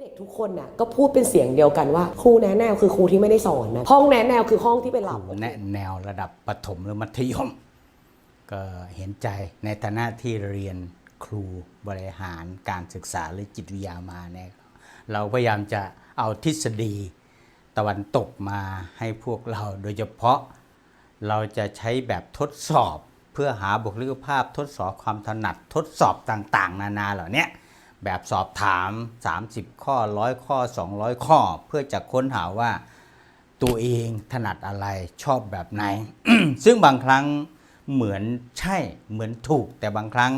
เด็กทุกคนน่ะก็พูดเป็นเสียงเดียวกันว่าครูแนะแนวคือครูที่ไม่ได้สอนนะห้องแนะแนวคือห้องที่เป็นหลับแนะแนวระดับประถมหรือมัธยม ก็เห็นใจในฐานะที่เรียนครูบริหารการศึกษาหรือจิตวิทยามาเนี่ยเราพยายามจะเอาทฤษฎีตะวันตกมาให้พวกเราโดยเฉพาะเราจะใช้แบบทดสอบ เพื่อหาบุคลิกภาพทดสอบความถนัดทดสอบต่าง ๆ นานาเหล่านี้ แบบสอบถาม 30 ข้อ100ข้อ 200 ข้อ เพื่อจะค้นหาว่าตัวเองถนัดอะไรชอบแบบไหน ซึ่งบางครั้งเหมือนใช่เหมือนถูก แต่บางครั้ง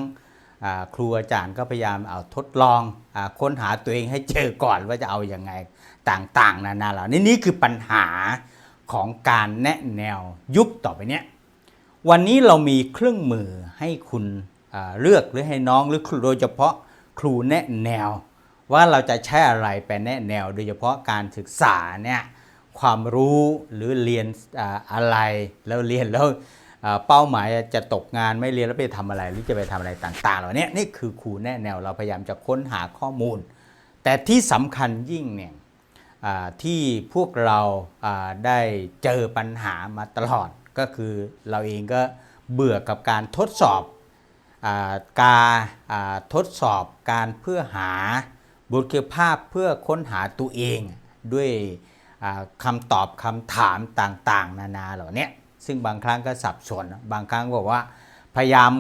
ครูอาจารย์ก็พยายามเอาทดลองอค้นหาตัวเองให้เจอก่อนว่าจะเอาอยัางไงต่างๆ นานาเหล่านี้นี่คือปัญหาของการแนะแนวยุคต่อไปเนี้ยวันนี้เรามีเครื่องมือให้คุณเลือกหรือให้น้องหรือครูโดยเฉพาะ ครูแนะแนว ว่าเราจะใช้อะไรไปแนะแนว โดยเฉพาะการศึกษาเนี่ยความรู้หรือเรียนอะไรแล้วเรียนแล้วเป้าหมายจะตกงานไม่เรียนแล้วไปทำอะไร หรือจะไปทำอะไรต่าง ๆ เหล่านี้นี่คือครูแนะแนวเราพยายามจะค้นหาข้อมูล แต่ที่สำคัญยิ่งเนี่ยที่พวกเราได้เจอปัญหามาตลอดก็คือเราเองก็เบื่อกับการทดสอบ การทดสอบการเพื่อหาบุคลิกภาพเพื่อค้นหาตัวเองด้วยอ่าคำตอบคำถามต่างๆ นานาเหล่านี้ซึ่งบางครั้งก็สับสน บางครั้งบอกว่าพยายาม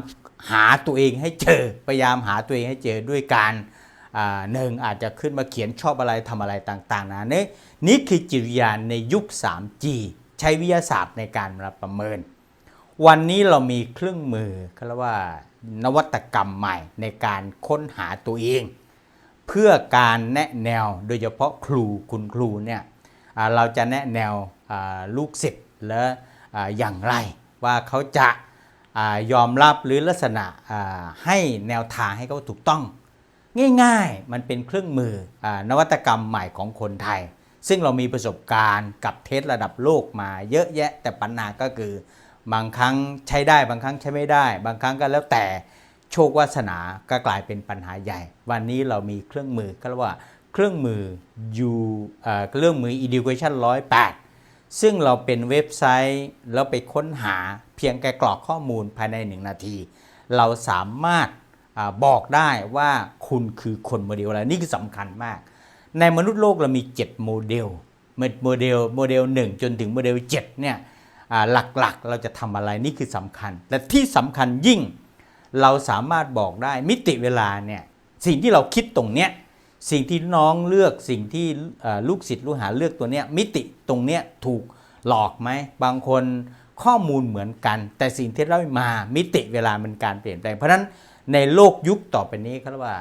หาตัวเองให้เจอ พยายามหาตัวเองให้เจอด้วยการหนึ่งอาจจะขึ้นมาเขียนชอบอะไรทำอะไรต่างๆนะนี่นี่คือจิตวิญญาณในยุค 3G ใช้วิทยาศาสตร์ในการมาประเมิน วันนี้เรามีเครื่องมือเขาเรียกว่า นวัตกรรมใหม่ในการค้นหาตัวเอง เพื่อการแนะแนวโดยเฉพาะครูคุณครูเนี่ยเราจะแนะแนวลูกศิษย์และอ่าอย่างไร ว่าเขาจะอยอมรับหรือลักษณะให้แนวทางให้เขาถูกต้อง ง่ายๆมันเป็นเครื่องมืออนวัตกรรมใหม่ของคนไทย ซึ่งเรามีประสบการณ์กับเทสระดับโลกมาเยอะแยะแต่ปัญหาก็คือ บางครั้งใช้ได้บางครั้งใช้ไม่ได้ บางครั้งก็แล้วแต่โชควาสนาก็กลายเป็นปัญหาใหญ่ วันนี้เรามีเครื่องมือก็เรียกว่าเครื่องมือ U เอ่อเครื่องมือ Education 108 ซึ่งเราเป็นเว็บไซต์แล้วไปค้นหาเพียงแค่กรอกข้อมูลภายใน 1 นาที เราสามารถอบอกได้ว่าคุณคือคนโมเดลอะไรนี่คือสำคัญมาก ในมนุษย์โลกเรามี 7 โมเดลโมเดลโมเดล 1 จนถึงโมเดล7เนี่ย หลักๆ เราจะทำอะไรนี่คือสำคัญ และที่สำคัญยิ่งเราสามารถบอกได้มิติเวลาเนี่ยสิ่งที่เราคิดตรงเนี้ยสิ่งที่น้องเลือกสิ่งที่ลูกศิษย์ลูกหาเลือกตัวเนี้ยมิติตรงเนี้ยถูกหลอกไหมบางคนข้อมูลเหมือนกัน แต่สิ่งที่เรามามิติเวลามันการเปลี่ยนแปลง เพราะฉะนั้นในโลกยุคต่อไปนี้เขาเรียกว่า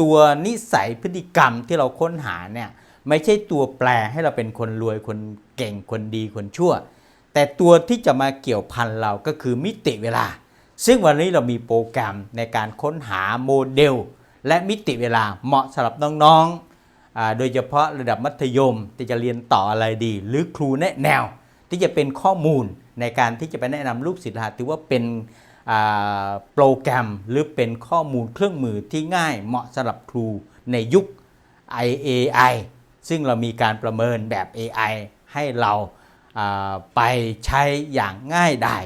ตัวนิสัยพฤติกรรมที่เราค้นหาเนี่ยไม่ใช่ตัวแปรให้เราเป็นคนรวยคนเก่งคนดีคนชั่ว แต่ตัวที่จะมาเกี่ยวพันเราก็คือมิติเวลา ซึ่งวันนี้เรามีโปรแกรมในการค้นหาโมเดล และมิติเวลาเหมาะสำหรับน้องๆ โดยเฉพาะระดับมัธยมที่จะเรียนต่ออะไรดี หรือครูแนะแนว ที่จะเป็นข้อมูลในการที่จะไปแนะนำลูกศิษย์ถือว่าเป็นโปรแกรมหรือเป็นข้อมูลเครื่องมือที่ง่ายเหมาะสำหรับครูในยุค IAI ซึ่งเรามีการประเมินแบบ AI ให้เรา ไปใช้อย่างง่ายดาย